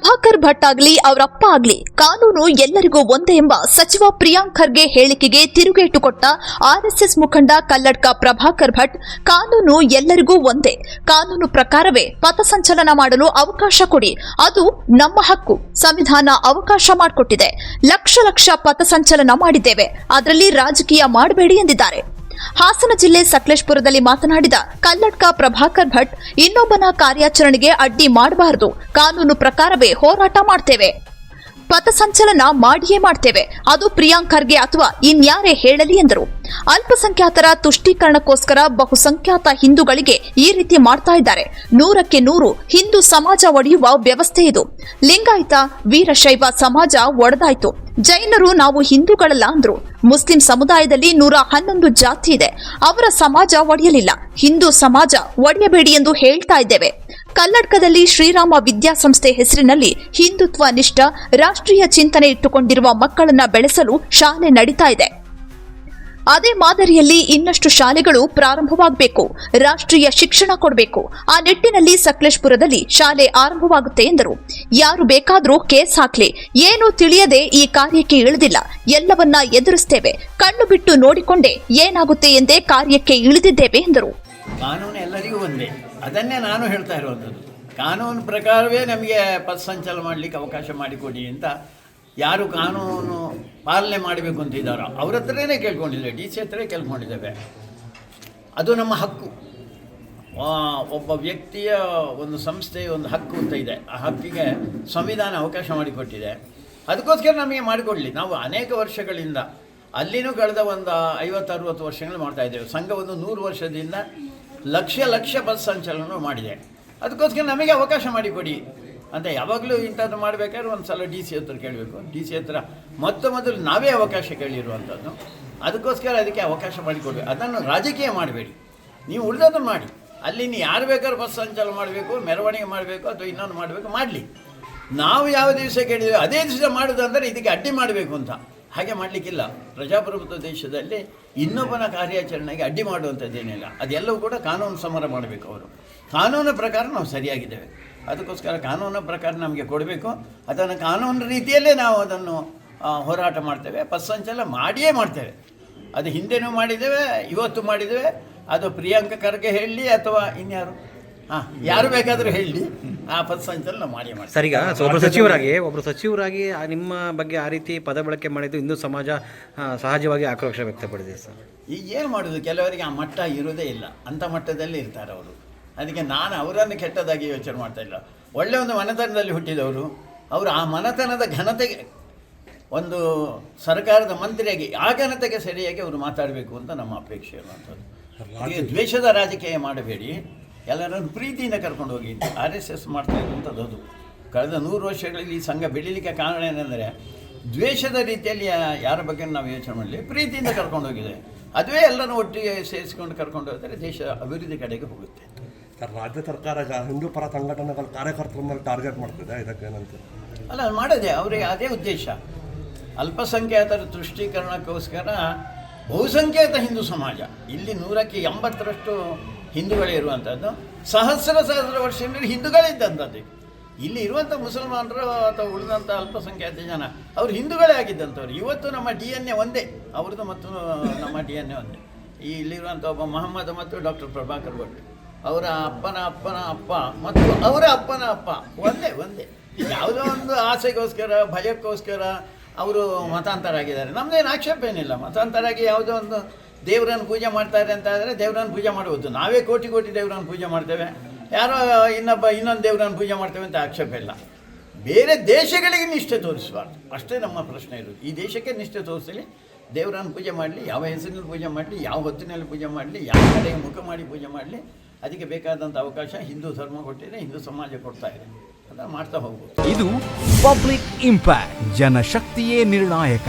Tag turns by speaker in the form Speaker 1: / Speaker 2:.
Speaker 1: ಪ್ರಭಾಕರ್ ಭಟ್ ಆಗ್ಲಿ ಅವರಪ್ಪ ಆಗ್ಲಿ, ಕಾನೂನು ಎಲ್ಲರಿಗೂ ಒಂದೇ ಎಂಬ ಸಚಿವ ಪ್ರಿಯಾಂಕ್ ಖರ್ಗೆ ಹೇಳಿಕೆಗೆ ತಿರುಗೇಟು ಕೊಟ್ಟ ಆರ್ಎಸ್ಎಸ್ ಮುಖಂಡ ಕಲ್ಲಡ್ಕ ಪ್ರಭಾಕರ್ ಭಟ್, ಕಾನೂನು ಎಲ್ಲರಿಗೂ ಒಂದೇ. ಕಾನೂನು ಪ್ರಕಾರವೇ ಪಥಸಂಚಲನ ಮಾಡಲು ಅವಕಾಶ ಕೊಡಿ. ಅದು ನಮ್ಮ ಹಕ್ಕು. ಸಂವಿಧಾನ ಅವಕಾಶ ಮಾಡಿಕೊಟ್ಟಿದೆ. ಲಕ್ಷ ಲಕ್ಷ ಪಥಸಂಚಲನ ಮಾಡಿದ್ದೇವೆ. ಅದರಲ್ಲಿ ರಾಜಕೀಯ ಮಾಡಬೇಡಿ ಎಂದಿದ್ದಾರೆ. ಹಾಸನ ಜಿಲ್ಲೆ ಸಕಲೇಶ್ಪುರದಲ್ಲಿ ಮಾತನಾಡಿದ ಕಲ್ಲಡ್ಕ ಪ್ರಭಾಕರ್ ಭಟ್, ಇನ್ನೊಬ್ಬನ ಕಾರ್ಯಾಚರಣೆಗೆ ಅಡ್ಡಿ ಮಾಡಬಾರದು. ಕಾನೂನು ಪ್ರಕಾರವೇ ಹೋರಾಟ ಮಾಡ್ತೇವೆ. ಪಥಸಂಚಲನ ಮಾಡಿಯೇ ಮಾಡ್ತೇವೆ. ಅದು ಪ್ರಿಯಾಂಕರ್ಗೆ ಅಥವಾ ಇನ್ಯಾರೇ ಹೇಳಲಿ ಎಂದರು. ಅಲ್ಪಸಂಖ್ಯಾತರ ತುಷ್ಟೀಕರಣಕ್ಕೋಸ್ಕರ ಬಹುಸಂಖ್ಯಾತ ಹಿಂದೂಗಳಿಗೆ ಈ ರೀತಿ ಮಾಡ್ತಾ ಇದ್ದಾರೆ. ನೂರಕ್ಕೆ ನೂರು ಹಿಂದೂ ಸಮಾಜ ಒಡೆಯುವ ವ್ಯವಸ್ಥೆ ಇದು. ಲಿಂಗಾಯತ, ವೀರಶೈವ ಸಮಾಜ ಒಡೆದಾಯ್ತು. ಜೈನರು ನಾವು ಹಿಂದೂಗಳಲ್ಲ ಅಂದ್ರು. ಮುಸ್ಲಿಂ ಸಮುದಾಯದಲ್ಲಿ ನೂರ ಹನ್ನೊಂದು ಜಾತಿ ಇದೆ. ಅವರ ಸಮಾಜ ಒಡೆಯಲಿಲ್ಲ. ಹಿಂದೂ ಸಮಾಜ ಒಡೆಯಬೇಡಿ ಎಂದು ಹೇಳ್ತಾ ಇದ್ದೇವೆ. ಕನ್ನಡಕದಲ್ಲಿ ಶ್ರೀರಾಮ ವಿದ್ಯಾಸಂಸ್ಥೆ ಹೆಸರಿನಲ್ಲಿ ಹಿಂದುತ್ವ ನಿಷ್ಠ, ರಾಷ್ಟ್ರೀಯ ಚಿಂತನೆ ಇಟ್ಟುಕೊಂಡಿರುವ ಮಕ್ಕಳನ್ನ ಬೆಳೆಸಲು ಶಾಲೆ ನಡೀತಾ ಇದೆ. ಅದೇ ಮಾದರಿಯಲ್ಲಿ ಇನ್ನಷ್ಟು ಶಾಲೆಗಳು ಪ್ರಾರಂಭವಾಗಬೇಕು. ರಾಷ್ಟ್ರೀಯ ಶಿಕ್ಷಣ ಕೊಡಬೇಕು. ಆ ನಿಟ್ಟಿನಲ್ಲಿ ಸಕಲೇಶ್ಪುರದಲ್ಲಿ ಶಾಲೆ ಆರಂಭವಾಗುತ್ತೆ ಎಂದರು. ಯಾರು ಬೇಕಾದರೂ ಕೇಸ್ ಹಾಕ್ಲಿ. ಏನು ತಿಳಿಯದೆ ಈ ಕಾರ್ಯಕ್ಕೆ ಇಳಿದಿಲ್ಲ. ಎಲ್ಲವನ್ನ ಎದುರಿಸ್ತೇವೆ. ಕಣ್ಣು ಬಿಟ್ಟು ನೋಡಿಕೊಂಡೇ ಏನಾಗುತ್ತೆ ಎಂದೇ ಕಾರ್ಯಕ್ಕೆ ಇಳಿದಿದ್ದೇವೆ ಎಂದರು.
Speaker 2: ಕಾನೂನು ಎಲ್ಲರಿಗೂ ಒಂದೇ. ಅದನ್ನೇ ನಾನು ಹೇಳ್ತಾ ಇರುವಂಥದ್ದು. ಕಾನೂನು ಪ್ರಕಾರವೇ ನಮಗೆ ಪಥಸಂಚಲ ಮಾಡಲಿಕ್ಕೆ ಅವಕಾಶ ಮಾಡಿಕೊಡಿ ಅಂತ ಯಾರು ಕಾನೂನು ಪಾಲನೆ ಮಾಡಬೇಕು ಅಂತಿದ್ದಾರೋ ಅವ್ರ ಹತ್ರನೇ ಕೇಳ್ಕೊಂಡಿದ್ದೇವೆ. ಡಿ ಸಿ ಹತ್ರನೇ ಕೇಳ್ಕೊಂಡಿದ್ದೇವೆ. ಅದು ನಮ್ಮ ಹಕ್ಕು. ಒಬ್ಬ ವ್ಯಕ್ತಿಯ ಒಂದು ಸಂಸ್ಥೆಯ ಒಂದು ಹಕ್ಕು ಅಂತ ಇದೆ. ಆ ಹಕ್ಕಿಗೆ ಸಂವಿಧಾನ ಅವಕಾಶ ಮಾಡಿಕೊಟ್ಟಿದೆ. ಅದಕ್ಕೋಸ್ಕರ ನಮಗೆ ಮಾಡಿಕೊಡಲಿ. ನಾವು ಅನೇಕ ವರ್ಷಗಳಿಂದ ಅಲ್ಲಿನೂ ಕಳೆದ ಒಂದು ಐವತ್ತು, ಅರುವತ್ತು ವರ್ಷಗಳು ಮಾಡ್ತಾ ಇದ್ದೇವೆ. ಸಂಘ ಒಂದು ನೂರು ವರ್ಷದಿಂದ ಲಕ್ಷ ಲಕ್ಷ ಬಸ್ ಸಂಚಲನ ಮಾಡಿದೆ. ಅದಕ್ಕೋಸ್ಕರ ನಮಗೆ ಅವಕಾಶ ಮಾಡಿಕೊಡಿ ಅಂತ ಯಾವಾಗಲೂ ಇಂಥದ್ದು ಮಾಡಬೇಕಾದ್ರೆ ಒಂದು ಸಲ ಡಿ ಸಿ ಹತ್ರ ಕೇಳಬೇಕು. ಡಿ ಸಿ ಹತ್ರ ಮೊತ್ತ ಮೊದಲು ನಾವೇ ಅವಕಾಶ ಕೇಳಿರುವಂಥದ್ದು. ಅದಕ್ಕೋಸ್ಕರ ಅದಕ್ಕೆ ಅವಕಾಶ ಮಾಡಿಕೊಡ್ಬೇಕು. ಅದನ್ನು ರಾಜಕೀಯ ಮಾಡಬೇಡಿ. ನೀವು ಉಳಿದದನ್ನು ಮಾಡಿ. ಅಲ್ಲಿ ನೀವು ಯಾರು ಬೇಕಾದ್ರೂ ಬಸ್ ಸಂಚಾರ ಮಾಡಬೇಕು, ಮೆರವಣಿಗೆ ಮಾಡಬೇಕು ಅಥವಾ ಇನ್ನೊಂದು ಮಾಡಬೇಕು, ಮಾಡಲಿ. ನಾವು ಯಾವ ದಿವಸ ಕೇಳಿದ್ದೇವೆ ಅದೇ ದಿವಸ ಮಾಡೋದಂದರೆ ಇದಕ್ಕೆ ಅಡ್ಡಿ ಮಾಡಬೇಕು ಅಂತ. ಹಾಗೆ ಮಾಡಲಿಕ್ಕಿಲ್ಲ. ಪ್ರಜಾಪ್ರಭುತ್ವ ದೇಶದಲ್ಲಿ ಇನ್ನೊಬ್ಬನ ಕಾರ್ಯಾಚರಣೆಗೆ ಅಡ್ಡಿ ಮಾಡುವಂಥದ್ದೇನಿಲ್ಲ. ಅದೆಲ್ಲವೂ ಕೂಡ ಕಾನೂನು ಸಮರ ಮಾಡಬೇಕು ಅವರು. ಕಾನೂನು ಪ್ರಕಾರ ನಾವು ಸರಿಯಾಗಿದ್ದೇವೆ. ಅದಕ್ಕೋಸ್ಕರ ಕಾನೂನು ಪ್ರಕಾರ ನಮಗೆ ಕೊಡಬೇಕು. ಅದನ್ನು ಕಾನೂನು ರೀತಿಯಲ್ಲೇ ನಾವು ಅದನ್ನು ಹೋರಾಟ ಮಾಡ್ತೇವೆ. ಪಸ್ಸಂಚಲ ಮಾಡಿಯೇ ಮಾಡ್ತೇವೆ. ಅದು ಹಿಂದೆನೂ ಮಾಡಿದ್ದೇವೆ, ಇವತ್ತು ಮಾಡಿದ್ದೇವೆ. ಅದು ಪ್ರಿಯಾಂಕ ಖರ್ಗೆ ಹೇಳಲಿ ಅಥವಾ ಇನ್ಯಾರು. ಹಾಂ ಯಾರು ಬೇಕಾದರೂ ಹೇಳಿ. ಆ ಪಥಸಂಚಲನ ಮಾಡಿ ಮಾಡಿ
Speaker 3: ಸರಿ ಈಗ ಒಬ್ಬರು ಸಚಿವರಾಗಿ ಒಬ್ಬರು ಸಚಿವರಾಗಿ ಆ ನಿಮ್ಮ ಬಗ್ಗೆ ಆ ರೀತಿ ಪದ ಬಳಕೆ ಮಾಡಿದ್ದು ಹಿಂದೂ ಸಮಾಜ ಆ, ಸಹಜವಾಗಿ ಆಕ್ರೋಶ ವ್ಯಕ್ತಪಡಿದೆ ಸರ್.
Speaker 2: ಈಗ ಏನು ಮಾಡೋದು? ಕೆಲವರಿಗೆ ಆ ಮಟ್ಟ ಇರೋದೇ ಇಲ್ಲ. ಅಂಥ ಮಟ್ಟದಲ್ಲಿ ಇರ್ತಾರೆ ಅವರು. ಅದಕ್ಕೆ ನಾನು ಅವರನ್ನು ಕೆಟ್ಟದಾಗಿ ಯೋಚನೆ ಮಾಡ್ತಾ ಇಲ್ಲ. ಒಳ್ಳೆಯ ಒಂದು ಮನೆತನದಲ್ಲಿ ಹುಟ್ಟಿದವರು ಅವರು ಆ ಮನೆತನದ ಘನತೆಗೆ ಒಂದು ಸರ್ಕಾರದ ಮಂತ್ರಿಯಾಗಿ ಆ ಘನತೆಗೆ ಸರಿಯಾಗಿ ಅವರು ಮಾತಾಡಬೇಕು ಅಂತ ನಮ್ಮ ಅಪೇಕ್ಷೆ ಇರುವಂಥದ್ದು. ದ್ವೇಷದ ರಾಜಕೀಯ ಮಾಡಬೇಡಿ. ಎಲ್ಲರನ್ನು ಪ್ರೀತಿಯಿಂದ ಕರ್ಕೊಂಡು ಹೋಗಿ. ಆರ್ ಎಸ್ ಎಸ್ ಮಾಡ್ತಾ ಇರುವಂಥದ್ದು ಅದು. ಕಳೆದ ನೂರು ವರ್ಷಗಳಲ್ಲಿ ಈ ಸಂಘ ಬೆಳೀಲಿಕ್ಕೆ ಕಾರಣ ಏನೆಂದರೆ ದ್ವೇಷದ ರೀತಿಯಲ್ಲಿ ಯಾರ ಬಗ್ಗೆ ನಾವು ಯೋಚನೆ ಮಾಡಲಿ ಪ್ರೀತಿಯಿಂದ ಕರ್ಕೊಂಡು ಹೋಗಿದೆ. ಅದುವೇ ಎಲ್ಲರೂ ಒಟ್ಟಿಗೆ ಸೇರಿಸಿಕೊಂಡು ಕರ್ಕೊಂಡು ಹೋದರೆ ದೇಶ ಅಭಿವೃದ್ಧಿ ಕಡೆಗೆ ಹೋಗುತ್ತೆ.
Speaker 4: ಸರ್ ರಾಜ್ಯ ಸರ್ಕಾರ ಹಿಂದೂ ಪರ ಸಂಘಟನೆಗಳ ಕಾರ್ಯಕರ್ತರ ಮೇಲೆ ಟಾರ್ಗೆಟ್ ಮಾಡ್ತಿದೆ ಇದಕ್ಕೆ ಏನಂತ?
Speaker 2: ಅಲ್ಲ ಮಾಡದೆ ಅವರಿಗೆ ಅದೇ ಉದ್ದೇಶ. ಅಲ್ಪಸಂಖ್ಯಾತರ ತುಷ್ಟೀಕರಣಕ್ಕೋಸ್ಕರ ಬಹುಸಂಖ್ಯಾತ ಹಿಂದೂ ಸಮಾಜ. ಇಲ್ಲಿ ನೂರಕ್ಕೆ ಎಂಬತ್ತರಷ್ಟು ಹಿಂದೂಗಳೇ ಇರುವಂಥದ್ದು ಸಹಸ್ರ ಸಹಸ್ರ ವರ್ಷದಲ್ಲಿ ಹಿಂದೂಗಳಿದ್ದಂಥದ್ದು ಇಲ್ಲಿ ಇರುವಂಥ ಮುಸಲ್ಮಾನರು ಅಥವಾ ಉಳಿದಂಥ ಅಲ್ಪಸಂಖ್ಯಾತ ಜನ, ಅವರು ಹಿಂದೂಗಳೇ ಆಗಿದ್ದಂಥವ್ರು ಇವತ್ತು ನಮ್ಮ ಡಿ ಎನ್ ಎ ಒಂದೇ, ಅವ್ರದ್ದು ಮತ್ತು ನಮ್ಮ ಡಿ ಎನ್ ಎ ಒಂದೇ. ಈ ಇಲ್ಲಿರುವಂಥ ಒಬ್ಬ ಮಹಮ್ಮದ್ ಮತ್ತು ಡಾಕ್ಟರ್ ಪ್ರಭಾಕರ್ ಭಟ್, ಅವರ ಅಪ್ಪನ ಅಪ್ಪನ ಅಪ್ಪ ಮತ್ತು ಅವರ ಅಪ್ಪನ ಅಪ್ಪ ಒಂದೇ ಒಂದೇ. ಯಾವುದೋ ಒಂದು ಆಸೆಗೋಸ್ಕರ, ಭಯಕ್ಕೋಸ್ಕರ ಅವರು ಮತಾಂತರ ಆಗಿದ್ದಾರೆ ನಮ್ಮದೇನು ಆಕ್ಷೇಪ ಏನಿಲ್ಲ. ಮತಾಂತರ ಆಗಿ ಯಾವುದೋ ಒಂದು ದೇವರನ್ನು ಪೂಜೆ ಮಾಡ್ತಾರೆ ಅಂತ ಆದರೆ ದೇವರನ್ನು ಪೂಜೆ ಮಾಡುವುದು. ನಾವೇ ಕೋಟಿ ಕೋಟಿ ದೇವರನ್ನು ಪೂಜೆ ಮಾಡ್ತೇವೆ. ಯಾರೋ ಇನ್ನೊಬ್ಬ, ಇನ್ನೊಂದು ದೇವರನ್ನು ಪೂಜೆ ಮಾಡ್ತೇವೆ ಅಂತ ಆಕ್ಷೇಪ ಇಲ್ಲ. ಬೇರೆ ದೇಶಗಳಿಗೆ ನಿಷ್ಠೆ ತೋರಿಸಬಾರ್ದು. ಅಷ್ಟೇ ನಮ್ಮ ಪ್ರಶ್ನೆ ಇರೋದು. ಈ ದೇಶಕ್ಕೆ ನಿಷ್ಠೆ ತೋರಿಸಲಿ, ದೇವರನ್ನು ಪೂಜೆ ಮಾಡಲಿ, ಯಾವ ಹೆಸರಿನಲ್ಲಿ ಪೂಜೆ ಮಾಡಲಿ, ಯಾವ ಹೊತ್ತಿನಲ್ಲಿ ಪೂಜೆ ಮಾಡಲಿ, ಯಾವ ಕಡೆಗೆ ಮುಖ ಮಾಡಿ ಪೂಜೆ ಮಾಡಲಿ, ಅದಕ್ಕೆ ಬೇಕಾದಂಥ ಅವಕಾಶ ಹಿಂದೂ ಧರ್ಮ ಕೊಟ್ಟಿದೆ, ಹಿಂದೂ ಸಮಾಜ ಕೊಡ್ತಾ ಇದೆ. ಅದನ್ನು ಮಾಡ್ತಾ ಹೋಗ್ಬೋದು.
Speaker 5: ಇದು ಪಬ್ಲಿಕ್ ಇಂಪ್ಯಾಕ್ಟ್, ಜನಶಕ್ತಿಯೇ ನಿರ್ಣಾಯಕ.